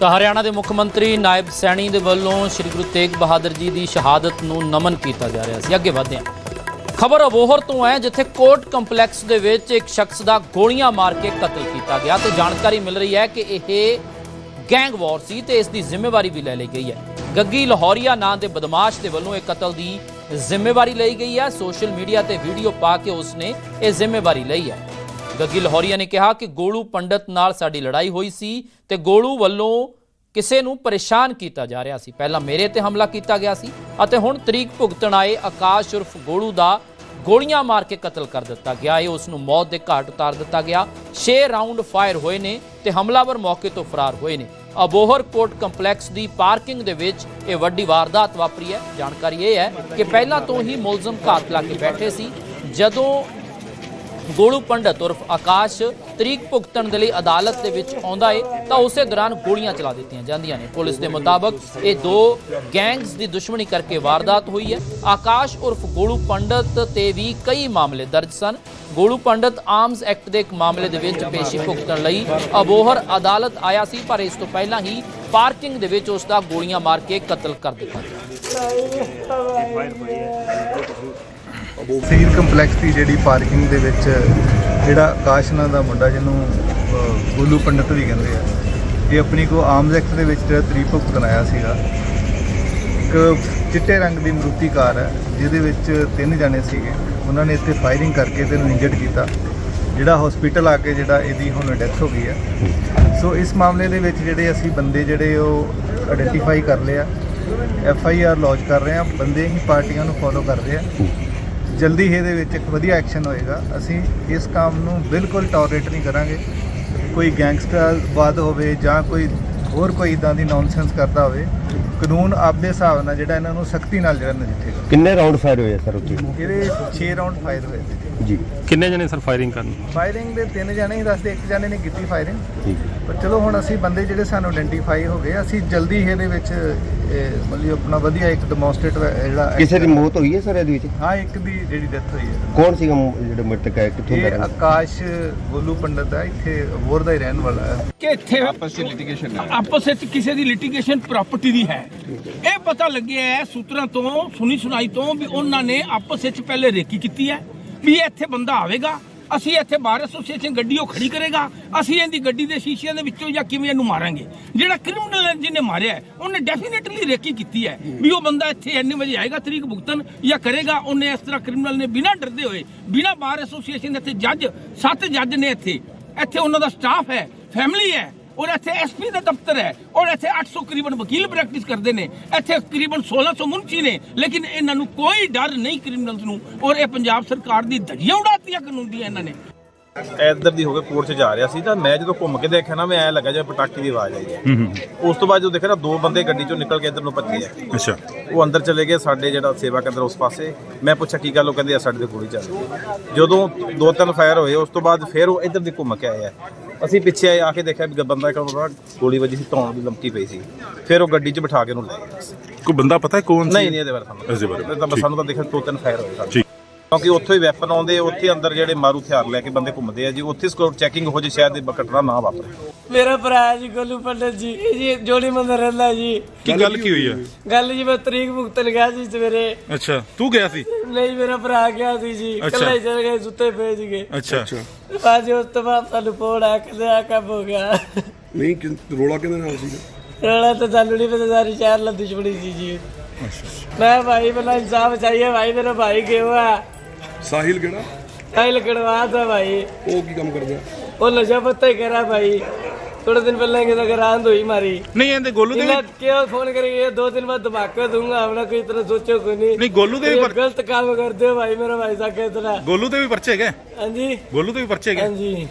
ਤਾਂ ਹਰਿਆਣਾ ਦੇ ਮੁੱਖ ਮੰਤਰੀ ਨਾਇਬ ਸੈਣੀ ਦੇ ਵੱਲੋਂ ਸ੍ਰੀ ਗੁਰੂ ਤੇਗ ਬਹਾਦਰ ਜੀ ਦੀ ਸ਼ਹਾਦਤ ਨੂੰ ਨਮਨ ਕੀਤਾ ਜਾ ਰਿਹਾ ਸੀ। ਅੱਗੇ ਵਧਦੇ ਹਾਂ। ਖਬਰ ਅਬੋਹਰ ਤੋਂ ਹੈ ਜਿੱਥੇ ਕੋਰਟ ਕੰਪਲੈਕਸ ਦੇ ਵਿੱਚ ਇੱਕ ਸ਼ਖਸ ਦਾ ਗੋਲੀਆਂ ਮਾਰ ਕੇ ਕਤਲ ਕੀਤਾ ਗਿਆ ਤੇ ਜਾਣਕਾਰੀ ਮਿਲ ਰਹੀ ਹੈ ਕਿ ਇਹ ਗੈਂਗ ਵਾਰ ਸੀ ਤੇ ਇਸ ਦੀ ਜ਼ਿੰਮੇਵਾਰੀ ਵੀ ਲੈ ਲਈ ਗਈ ਹੈ। ਗੱਗੀ ਲਾਹੌਰੀਆ ਨਾਂ ਦੇ ਬਦਮਾਸ਼ ਦੇ ਵੱਲੋਂ ਇਹ ਕਤਲ ਦੀ ਜ਼ਿੰਮੇਵਾਰੀ ਲਈ ਗਈ ਹੈ। ਸੋਸ਼ਲ ਮੀਡੀਆ ਤੇ ਵੀਡੀਓ ਪਾ ਕੇ ਉਸਨੇ ਇਹ ਜ਼ਿੰਮੇਵਾਰੀ ਲਈ ਹੈ। ਗੱਗੀ ਲਾਹੌਰੀਆ ਨੇ ਕਿਹਾ ਕਿ ਗੋਲੂ ਪੰਡਤ ਨਾਲ ਸਾਡੀ ਲੜਾਈ ਹੋਈ ਸੀ ਤੇ ਗੋਲੂ ਵੱਲੋਂ ਕਿਸੇ ਨੂੰ ਪਰੇਸ਼ਾਨ ਕੀਤਾ ਜਾ ਰਿਹਾ ਸੀ। ਪਹਿਲਾਂ ਮੇਰੇ ਤੇ ਹਮਲਾ ਕੀਤਾ ਗਿਆ ਸੀ ਅਤੇ ਹੁਣ ਤਰੀਕ ਭੁਗਤਣ ਆਏ ਆਕਾਸ਼ ਉਰਫ ਗੋਲੂ ਦਾ ਗੋਲੀਆਂ ਮਾਰ ਕੇ ਕਤਲ ਕਰ ਦਿੱਤਾ ਗਿਆ। ਹੈ ਉਸ ਨੂੰ ਮੌਤ ਦੇ ਘਾਟ ਉਤਾਰ ਦਿੱਤਾ ਗਿਆ। 6 ਰਾਉਂਡ ਫਾਇਰ ਹੋਏ ਨੇ ਤੇ ਹਮਲਾਵਰ ਮੌਕੇ ਤੋਂ ਫਰਾਰ ਹੋਏ ਨੇ। ਅਬੋਹਰ ਕੋਰਟ ਕੰਪਲੈਕਸ ਦੀ ਪਾਰਕਿੰਗ ਦੇ ਵਿੱਚ ਇਹ ਵੱਡੀ ਵਾਰਦਾਤ ਵਾਪਰੀ ਹੈ। ਜਾਣਕਾਰੀ ਇਹ ਹੈ ਕਿ ਪਹਿਲਾਂ ਤੋਂ ਹੀ ਮੁਲਜ਼ਮ ਘਾਤ ਲਾ ਕੇ ਬੈਠੇ ਸੀ। ਜਦੋਂ ਗੋਲੂ ਪੰਡਤ ਉਰਫ ਆਕਾਸ਼ ਤਰੀਕ ਭੁਗਤਣ ਦੇ ਲਈ ਅਦਾਲਤ ਦੇ ਵਿੱਚ ਆਉਂਦਾ ਏ, ਤਾਂ ਉਸੇ ਦੌਰਾਨ ਗੋਲੀਆਂ ਚਲਾ ਦਿੱਤੀਆਂ ਜਾਂਦੀਆਂ ਨੇ। ਪੁਲਿਸ ਦੇ ਮੁਤਾਬਕ ਇਹ ਦੋ ਗੈਂਗਸ ਦੀ ਦੁਸ਼ਮਣੀ ਕਰਕੇ ਵਾਰਦਾਤ ਹੋਈ ਹੈ। ਆਕਾਸ਼ ਉਰਫ ਗੋਲੂ ਪੰਡਤ ਤੇ ਵੀ ਕਈ ਮਾਮਲੇ ਦਰਜ ਸਨ। ਗੋਲੂ ਪੰਡਤ ਆਰਮਸ ਐਕਟ ਦੇ ਇੱਕ ਮਾਮਲੇ ਦੇ ਵਿੱਚ ਪੇਸ਼ੀ ਭੁਗਤਣ ਲਈ ਅਬੋਹਰ ਅਦਾਲਤ ਆਇਆ ਸੀ, ਪਰ ਇਸ ਤੋਂ ਪਹਿਲਾਂ ਹੀ ਪਾਰਕਿੰਗ ਦੇ ਵਿੱਚ ਉਸ ਦਾ ਗੋਲੀਆਂ ਮਾਰ ਕੇ ਕਤਲ ਕਰ ਦਿੱਤਾ ਗਿਆ। ਸੀਰ ਕੰਪਲੈਕਸ ਦੀ ਜਿਹੜੀ ਪਾਰਕਿੰਗ ਦੇ ਵਿੱਚ ਜਿਹੜਾ ਆਕਾਸ਼ ਨਾਂ ਦਾ ਮੁੰਡਾ ਜਿਹਨੂੰ ਗੋਲੂ ਪੰਡਤ ਵੀ ਕਹਿੰਦੇ ਆ, ਇਹ ਆਪਣੀ ਕੋ ਆਰਮਸ ਐਕਟ ਦੇ ਵਿੱਚ ਜਿਹੜਾ ਤਰੀਕ ਭੁਗਤਣ ਆਇਆ ਸੀਗਾ। ਇੱਕ ਚਿੱਟੇ ਰੰਗ ਦੀ ਮਰੂਤੀ ਕਾਰ ਹੈ, ਜਿਹਦੇ ਵਿੱਚ ਤਿੰਨ ਜਾਣੇ ਸੀਗੇ। ਉਹਨਾਂ ਨੇ ਇੱਥੇ ਫਾਇਰਿੰਗ ਕਰਕੇ ਤੇ ਇਹਨੂੰ ਇੰਜਰਡ ਕੀਤਾ। ਜਿਹੜਾ ਹਸਪੀਟਲ ਆ ਕੇ ਜਿਹੜਾ ਇਹਦੀ ਹੁਣ ਡੈਥ ਹੋ ਗਈ ਹੈ। ਸੋ ਇਸ ਮਾਮਲੇ ਦੇ ਵਿੱਚ ਜਿਹੜੇ ਅਸੀਂ ਬੰਦੇ ਜਿਹੜੇ ਉਹ ਆਇਡੈਂਟੀਫਾਈ ਕਰ ਲਿਆ। ਐਫ ਆਈ ਆਰ ਲੌਂਚ ਕਰ ਰਹੇ ਆ ਬੰਦੇ ਹੀ ਪਾਰਟੀਆਂ ਨੂੰ ਫੋਲੋ ਕਰ ਰਹੇ ਆ। ਜਲਦੀ ਹੀ ਇਹਦੇ ਵਿੱਚ ਇੱਕ ਵਧੀਆ ਐਕਸ਼ਨ ਹੋਏਗਾ। ਅਸੀਂ ਇਸ ਕੰਮ ਨੂੰ ਬਿਲਕੁਲ ਟੋਲਰੇਟ ਨਹੀਂ ਕਰਾਂਗੇ। ਕੋਈ ਗੈਂਗਸਟਰਵਾਦ ਹੋਵੇ ਜਾਂ ਕੋਈ ਹੋਰ ਕੋਈ ਇਦਾਂ ਦੀ ਨੌਨਸੈਂਸ ਕਰਦਾ ਹੋਵੇ ਕਾਨੂੰਨ ਆਪਦੇ ਹਿਸਾਬ ਨਾਲ ਜਿਹੜਾ ਇਹਨਾਂ ਨੂੰ ਸਖਤੀ ਨਾਲ ਜਿਹੜਾ ਨਜਿੱਠੇਗਾ ਕਿੰਨੇ ਰਾਉਂਡ ਫਾਇਰ ਹੋਏ ਸਰ ਉੱਥੇ? ਇਹਦੇ 6 ਰਾਉਂਡ ਫਾਇਰ ਹੋਏ ਸੀ। ਜੀ। ਕਿੰਨੇ ਜਣੇ ਸਰ ਫਾਇਰਿੰਗ ਕਰਨ? ਫਾਇਰਿੰਗ ਦੇ ਤਿੰਨ ਜਣੇ ਹੀ ਦੱਸਦੇ ਇੱਕ ਜਣੇ ਨੇ ਕੀਤੀ ਫਾਇਰਿੰਗ ਠੀਕ ਪਰ ਚਲੋ ਹੁਣ ਅਸੀਂ ਬੰਦੇ ਜਿਹੜੇ ਸਾਨੂੰ ਆਇਡੈਂਟੀਫਾਈ ਹੋ ਗਏ ਅਸੀਂ ਜਲਦੀ ਹੀ ਇਹਦੇ ਵਿੱਚ ਮਤਲਬ ਆਪਣਾ ਵਧੀਆ ਇੱਕ ਡੈਮੋਨਸਟ੍ਰੇਟ ਜਿਹੜਾ ਕਿਸੇ ਦੀ ਮੌਤ ਹੋਈ ਹੈ ਸਰ ਇਹਦੇ ਵਿੱਚ? ਹਾਂ ਇੱਕ ਦੀ ਜਿਹੜੀ ਡੈਥ ਹੋਈ ਹੈ। ਕੌਣ ਸੀਗਾ ਜਿਹੜਾ ਮ੍ਰਿਤਕ ਹੈ ਕਿੱਥੋਂ ਦਾ ਇਹ ਆਕਾਸ਼ ਗੋਲੂ ਪੰਡਤ ਹੈ ਇੱਥੇ ਅਬੋਰ ਦਾ ਹੀ ਰਹਿਣ ਵਾਲਾ ਹੈ। ਕਿ ਇੱਥੇ ਆਪਸ ਵਿੱਚ ਲਿਟੀਗੇਸ਼ਨ ਹੈ। ਆਪਸ ਵਿੱਚ ਕਿਸੇ ਦੀ ਲਿਟੀਗੇਸ਼ਨ ਪ੍ਰਾਪਰਟੀ ਦੀ ਹੈ। ਇਹ ਪਤਾ ਲੱਗਿਆ ਹੈ ਸੂਤਰਾਂ ਤੋਂ ਸੁਣੀ ਸੁਣਾਈ ਤੋਂ ਵੀ ਉਹਨਾਂ ਨੇ ਆਪਸ ਵਿੱਚ ਪਹਿਲੇ ਰੇਕੀ ਕੀਤੀ ਹੈ ਵੀ ਇੱਥੇ ਬੰਦਾ ਆਵੇਗਾ ਅਸੀਂ ਇੱਥੇ ਬਾਰ ਐਸੋਸੀਏਸ਼ਨ ਗੱਡੀ ਉਹ ਖੜੀ ਕਰੇਗਾ ਅਸੀਂ ਇਹਦੀ ਗੱਡੀ ਦੇ ਸ਼ੀਸ਼ਿਆਂ ਦੇ ਵਿੱਚੋਂ ਜਾਂ ਕਿਵੇਂ ਇਹਨੂੰ ਮਾਰਾਂਗੇ। ਜਿਹੜਾ ਕ੍ਰਿਮੀਨਲ ਜਿਹਨੇ ਮਾਰਿਆ ਉਹਨੇ ਡੈਫੀਨਿਟਲੀ ਰੇਕੀ ਕੀਤੀ ਹੈ ਵੀ ਉਹ ਬੰਦਾ ਇੱਥੇ ਇੰਨੇ ਵਜੇ ਆਏਗਾ ਤਰੀਕ ਭੁਗਤਣ ਜਾਂ ਕਰੇਗਾ ਉਹਨੇ ਇਸ ਤਰ੍ਹਾਂ ਕ੍ਰਿਮੀਨਲ ਨੇ ਬਿਨਾਂ ਡਰਦੇ ਹੋਏ ਬਿਨਾਂ ਬਾਰ ਐਸੋਸੀਏਸ਼ਨ ਦੇ ਇੱਥੇ ਜੱਜ ਸੱਤ ਜੱਜ ਨੇ ਇੱਥੇ। ਇੱਥੇ ਉਹਨਾਂ ਦਾ ਸਟਾਫ ਹੈ ਫੈਮਿਲੀ ਹੈ ਔਰ ਇੱਥੇ ਐਸਪੀ ਦਾ ਦਫ਼ਤਰ ਹੈ ਔਰ ਇੱਥੇ 800 ਕਰੀਬਨ ਵਕੀਲ ਪ੍ਰੈਕਟਿਸ ਕਰਦੇ ਨੇ ਇੱਥੇ ਕਰੀਬਨ 1600 ਮੁਨਸ਼ੀ ਨੇ ਲੇਕਿਨ ਇਹਨਾਂ ਨੂੰ ਕੋਈ ਡਰ ਨਹੀਂ ਕ੍ਰਿਮੀਨਲਸ ਨੂੰ ਔਰ ਇਹ ਪੰਜਾਬ ਸਰਕਾਰ ਦੀ ਧੱਜੀਆਂ ਉਡਾਤੀਆਂ ਕਾਨੂੰਨ ਦੀਆਂ ਇਹਨਾਂ ਨੇ। ਇੱਧਰ ਦੀ ਹੋ ਕੇ ਕੋਰਟ 'ਚ ਜਾ ਰਿਹਾ ਸੀ ਤਾਂ ਮੈਂ ਜਦੋਂ ਘੁੰਮ ਕੇ ਦੇਖਿਆ ਨਾ ਮੈਂ ਐ ਲੱਗਾ ਜਿਵੇਂ ਪਟਾਕੇ ਦੀ ਆਵਾਜ਼ ਆਈ ਹੈ। ਉਸ ਤੋਂ ਬਾਅਦ ਜਦੋਂ ਦੇਖਿਆ ਨਾ ਦੋ ਬੰਦੇ ਗੱਡੀ 'ਚੋਂ ਨਿਕਲ ਕੇ ਇੱਧਰ ਨੂੰ ਭੱਜੇ ਆ। ਅੱਛਾ। ਉਹ ਅੰਦਰ ਚਲੇ ਗਏ ਸਾਡੇ ਜਿਹੜਾ ਸੇਵਾ ਕੇਂਦਰ ਉਸ ਪਾਸੇ। ਮੈਂ ਪੁੱਛਿਆ ਕੀ ਗੱਲ? ਉਹ ਕਹਿੰਦੇ ਆ ਸਾਡੇ ਤੇ ਗੋਲੀ ਚੱਲ ਰਹੀ ਜਦੋਂ ਦੋ ਤਿੰਨ ਫਾਇਰ ਹੋਏ ਉਸ ਤੋਂ ਬਾਅਦ ਫਿਰ ਉਹ ਇੱਧਰ ਦੀ ਘੁੰਮ ਕੇ ਆਏ ਆ। ਅਸੀਂ ਪਿੱਛੇ ਆਏ ਆ ਕੇ ਦੇਖਿਆ ਵੀ ਬੰਦਾ ਇੱਕ ਉਹਦਾ ਗੋਲੀ ਵੱਜੀ ਸੀ ਧੌਣ ਦੀ ਲਮਕੀ ਪਈ ਸੀ ਫਿਰ ਉਹ ਗੱਡੀ 'ਚ ਬਿਠਾ ਕੇ ਉਹਨੂੰ ਲੈ ਗਏ ਕੋਈ ਬੰਦਾ ਪਤਾ ਹੈ ਕੌਣ ਸੀ ਨਹੀਂ ਨਹੀਂ ਇਹਦੇ ਬਾਰੇ ਸਾਨੂੰ ਇਸਦੇ ਬਾਰੇ, ਇਹ ਤਾਂ ਬਸ। ਸਾਨੂੰ ਤਾਂ ਦੇਖਿਆ ਦੋ ਤਿੰਨ ਫਾਇਰ ਹੋਏ ਸਾਡੇ ਠੀਕ। ਕਿਉਂਕਿ ਉੱਥੋਂ ਹੀ ਵੈਪਨ ਆਉਂਦੇ ਉੱਥੇ ਅੰਦਰ ਜਿਹੜੇ ਮਾਰੂ ਹਥਿਆਰ ਲੈ ਕੇ ਬੰਦੇ ਘੁੰਮਦੇ ਆ ਜੀ ਉੱਥੇ ਸਕੋਰ ਚੈਕਿੰਗ ਹੋ ਜੇ ਸ਼ਾਇਦ ਇਹ ਘਟਨਾ ਨਾ ਵਾਪਰੇ। ਮੇਰਾ ਭਰਾ ਜੀ ਗੋਲੂ ਪੰਡਤ ਜੀ ਇਹ ਜੀ ਜੋੜੀ ਮੰਦਰ ਰਹਿੰਦਾ ਜੀ। ਕੀ ਗੱਲ ਕੀ ਹੋਈ ਹੈ ਗੱਲ ਜੀ ਮੈਂ ਤਰੀਕ ਭੁਗਤਣ ਗਿਆ ਸੀ ਸਵੇਰੇ। ਅੱਛਾ ਤੂੰ ਗਿਆ ਸੀ? ਨਹੀਂ ਮੇਰਾ ਭਰਾ ਗਿਆ ਸੀ ਜੀ ਅੱਛਾ। ਕੱਲਾ ਹੀ ਚਲ ਗਏ ਸੁੱਤੇ ਪਏ ਸੀਗੇ ਅੱਛਾ। ਬਾਅਦ ਉਸ ਤੋਂ ਬਾਅਦ ਸਾਨੂੰ ਫੋਨ ਆ ਕੇ ਆ ਕੰਮ ਹੋ ਗਿਆ। ਨਹੀਂ ਕਿ ਰੋਲਾ ਕਿਹਦੇ ਨਾਲ ਸੀਗਾ ਰੋਲਾ ਤਾਂ ਨਹੀਂ ਪਤਾ ਸਾਰੀ ਚਾਰ ਲਾ ਦੁਸ਼ਮਣੀ ਸੀ ਜੀ। ਮੈਂ ਭਾਈ ਬਣਾ ਇਨਸਾਫ ਚਾਹੀਏ ਭਾਈ ਮੇਰਾ ਭਾਈ ਗਿਆ ਸਾਹਿਲ ਕਿਹੜਾ? ਐ ਲਗੜਵਾ ਦਾ ਭਾਈ। ਉਹ ਕੀ ਕੰਮ ਕਰਦਾ? ਉਹ ਨਸ਼ਾ ਪੱਤਾ ਹੀ ਕਰਾ ਭਾਈ। ਥੋੜੇ ਦਿਨ ਪਹਿਲਾਂ ਇਹਨਾਂ ਦਾ ਗਰਾਂਦ ਮਾਰੀ। ਨਹੀਂ ਇਹਦੇ ਗੋਲੂ ਦੇ ਇਹਨਾਂ ਕਿਉਂ ਫੋਨ ਕਰੀਏ ਦੋ ਦਿਨ ਬਾਅਦ ਧਮਾਕਾ ਦੂੰਗਾ ਆਪਣਾ ਕੋਈ ਇਤਨਾ ਸੋਚੋ ਕੋਈ ਨਹੀਂ। ਨਹੀਂ ਗੋਲੂ ਦੇ ਵੀ ਪਰ- ਗਲਤ ਕੰਮ ਕਰਦੇ ਹੋ ਭਾਈ ਮੇਰਾ ਭਾਈ ਸਾਹਿਬ ਕਿਤਨਾ ਗੋਲੂ ਦੇ ਵੀ ਪਰਚੇ ਹੈਗੇ? ਹਾਂਜੀ। ਗੋਲੂ ਦੇ ਵੀ ਪਰਚੇ ਹੈਗੇ? ਹਾਂਜੀ।